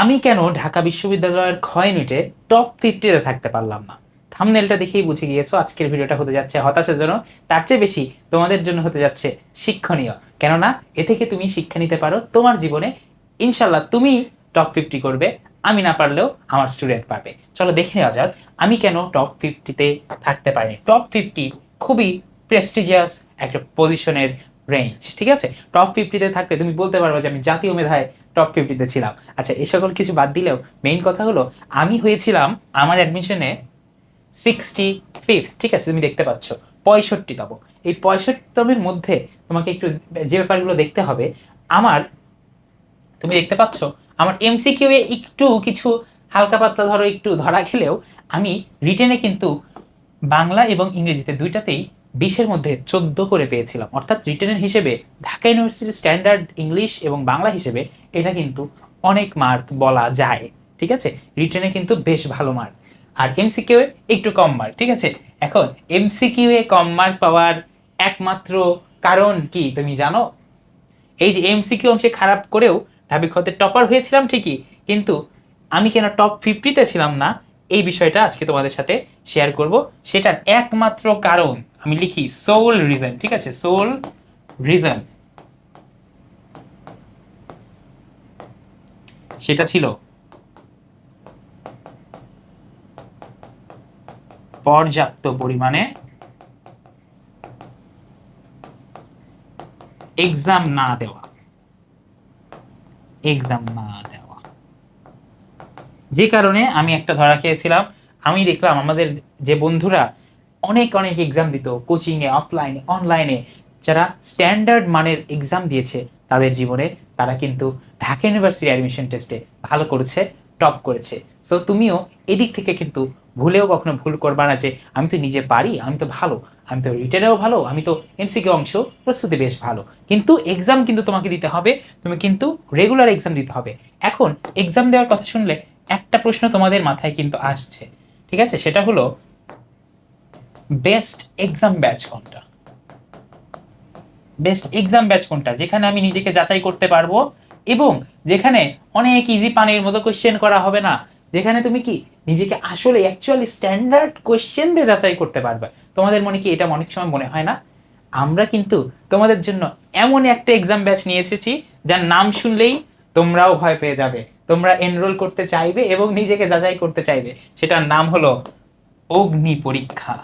আমি কেন ঢাকা বিশ্ববিদ্যালয়ের ক্ষয় মিটে টপ ফিফটিতে থাকতে পারলাম না? থামনেলটা দেখেই বুঝে গিয়েছো আজকের ভিডিওটা হতে যাচ্ছে হতাশাজনক তার চেয়ে বেশি তোমাদের জন্য হতে যাচ্ছে শিক্ষণীয়। কেননা এ থেকে তুমি শিক্ষা নিতে পারো, তোমার জীবনে ইনশাল্লাহ তুমি টপ ফিফটি করবে, আমি না পারলেও আমার স্টুডেন্ট পারবে চলো দেখে নেওয়া যাক, আমি কেন টপ ফিফটিতে থাকতে পারিনি? টপ ফিফটি খুবই প্রেস্টিজিয়াস একটা পজিশনের রেঞ্জ ঠিক আছে? টপ ফিফটিতে থাকতে তুমি বলতে পারবে যে আমি জাতীয় মেধায় টপ ফিফটিতে ছিলাম। আচ্ছা এই সকল কিছু বাদ দিলেও মেইন কথা হলো, আমি হয়েছিলাম আমার অ্যাডমিশনে সিক্সটি ফিফথ ঠিক আছে, তুমি দেখতে পাচ্ছ পঁয়ষট্টি পঁয়ষট্টিতম। এই পঁয়ষট্টিতমের মধ্যে তোমাকে একটু যে ব্যাপারগুলো দেখতে হবে, আমার, তুমি দেখতে পাচ্ছ, আমার এমসিকিউ এ একটু কিছু হালকা পাতলা ধরো, একটু ধরা খেলেও আমি রিটেনে কিন্তু বাংলা এবং ইংরেজিতে দুইটাতেই বিশের মধ্যে চোদ্দ করে পেয়েছিলাম। অর্থাৎ রিটেনের হিসেবে ঢাকা ইউনিভার্সিটির স্ট্যান্ডার্ড ইংলিশ এবং বাংলা হিসেবে এটা কিন্তু অনেক মার্ক বলা যায়। ঠিক আছে? রিটেনে কিন্তু বেশ ভালো মার্ক। আর এমসিকিউ একটু কম মার্ক। ঠিক আছে? এখন এমসিকিউ এ কম মার্ক পাওয়ার একমাত্র কারণ কি তুমি জানো? এই যে এমসিকিউ অংশে খারাপ করেও ঢাবি খতে টপার হয়েছিলাম ঠিকই, কিন্তু আমি কেন টপ ফিফটিতে ছিলাম না? এই বিষয়টা আজকে তোমাদের সাথে শেয়ার করব। সেটার একমাত্র কারণ আমি লিখি সোল রিজন ঠিক আছে? সোল রিজন সেটা ছিল পর্যাপ্ত পরিমাণে এক্সাম না দেওয়া। এক্সাম না দেওয়া। যে কারণে আমি একটা ধরা খেয়েছিলাম। আমি দেখলাম আমাদের যে বন্ধুরা অনেক অনেক এক্সাম দিত কোচিংয়ে অফলাইনে অনলাইনে যারা স্ট্যান্ডার্ড মানের এক্সাম দিয়েছে তাদের জীবনে, তারা কিন্তু ঢাকা ইউনিভার্সিটি অ্যাডমিশন টেস্টে ভালো করেছে টপ করেছে। সো তুমিও এদিক থেকে কিন্তু ভুলেও কখনো ভুল করবা না যে, আমি তো নিজে পারি, আমি তো ভালো, আমি তো রিটেনেও ভালো, আমি তো এমসিকিউ অংশ, প্রস্তুতি বেশ ভালো। কিন্তু এক্সাম কিন্তু তোমাকে দিতে হবে, তুমি কিন্তু রেগুলার এক্সাম দিতে হবে। এখন এক্সাম দেওয়ার কথা শুনলে একটা প্রশ্ন তোমাদের মাথায় কিন্তু আসছে, ঠিক আছে? সেটা হলো বেস্ট এক্সাম ব্যাচ কোনটা? বেস্ট এক্সাম ব্যাচ কোনটা? যেখানে আমি নিজেকে যাচাই করতে পারব এবং যেখানে অনেক ইজি পানির মতো কোশ্চেন করা হবে না, যেখানে তুমি কি নিজেকে আসলে অ্যাকচুয়ালি স্ট্যান্ডার্ড কোশ্চেন দিয়ে যাচাই করতে পারবে। তোমাদের মনে কি এটা অনেক সময় মনে হয় না? আমরা কিন্তু তোমাদের জন্য এমন একটা এক্সাম ব্যাচ নিয়ে এসেছি, যার নাম শুনলেই তোমরাও ভয় পেয়ে যাবে। তোমরা এনরোল করতে চাইবে এবং নিজেকে যাচাই করতে চাইবে। সেটার নাম হলো অগ্নি পরীক্ষা।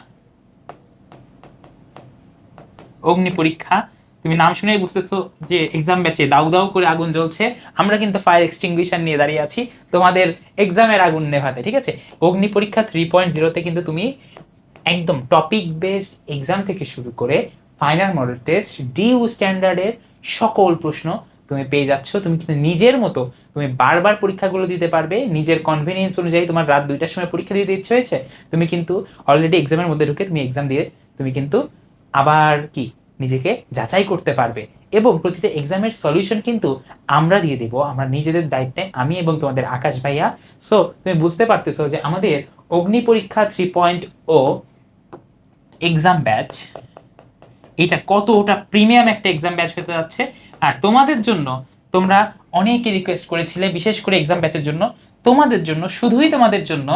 অগ্নি পরীক্ষা, তুমি নাম শুনেই বুঝতেছো যে এক্সাম ব্যাচে দাউ দাউ করে আগুন জ্বলছে। আমরা কিন্তু ফায়ার এক্সটিংগুইশার নিয়ে দাঁড়িয়ে আছি। তোমাদের এক্সামের আগুন নেভাতে, ঠিক আছে? অগ্নি পরীক্ষা থ্রি পয়েন্ট জিরোতে কিন্তু তুমি একদম টপিক বেসড এক্সাম থেকে শুরু করে ফাইনাল মডেল টেস্ট ডিউ স্ট্যান্ডার্ডের সকল প্রশ্ন তুমি পেয়ে যাচ্ছ, তুমি কিন্তু নিজের মতো তুমি বারবার পরীক্ষাগুলো দিতে পারবে, নিজের কনভিনিয়েন্স অনুযায়ী তোমার রাত দুইটার সময় পরীক্ষা দিতে ইচ্ছে হয়েছে, তুমি কিন্তু অলরেডি এক্সামের মধ্যে ঢুকে তুমি এক্সাম দিয়ে তুমি কিন্তু আবার কি নিজেকে যাচাই করতে পারবে এবং প্রতিটা এক্সামের সলিউশন কিন্তু আমরা দিয়ে দেবো, আমরা নিজেদের দায়িত্বে, আমি এবং তোমাদের আকাশ ভাইয়া। সো তুমি বুঝতে পারতেছো যে আমাদের Agni Pariksha three point O exam batch এটা কত, ওটা প্রিমিয়াম একটা এক্সাম ব্যাচ হতে যাচ্ছে। আর তোমাদের জন্য তোমরা অনেকে রিকোয়েস্ট করেছিলে, বিশেষ করে এক্সাম ব্যাচের জন্য। তোমাদের জন্য, শুধুই তোমাদের জন্য,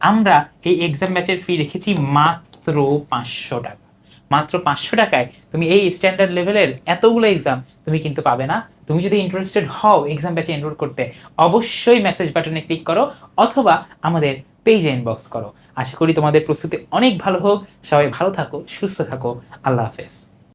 আমরা এই এক্সাম ব্যাচের ফি রেখেছি মাত্র পাঁচশো টাকা। মাত্র পাঁচশো টাকায় তুমি এই স্ট্যান্ডার্ড লেভেলের এতগুলো এক্সাম তুমি কিন্তু পাবে না। তুমি যদি ইন্টারেস্টেড হও এক্সাম ব্যাচে এনরোল করতে, অবশ্যই মেসেজ বাটনে ক্লিক করো অথবা আমাদের পেজে ইনবক্স করো। আশা করি তোমাদের প্রস্তুতি অনেক ভালো হোক। সবাই ভালো থাকো, সুস্থ থাকো। আল্লাহ হাফেজ।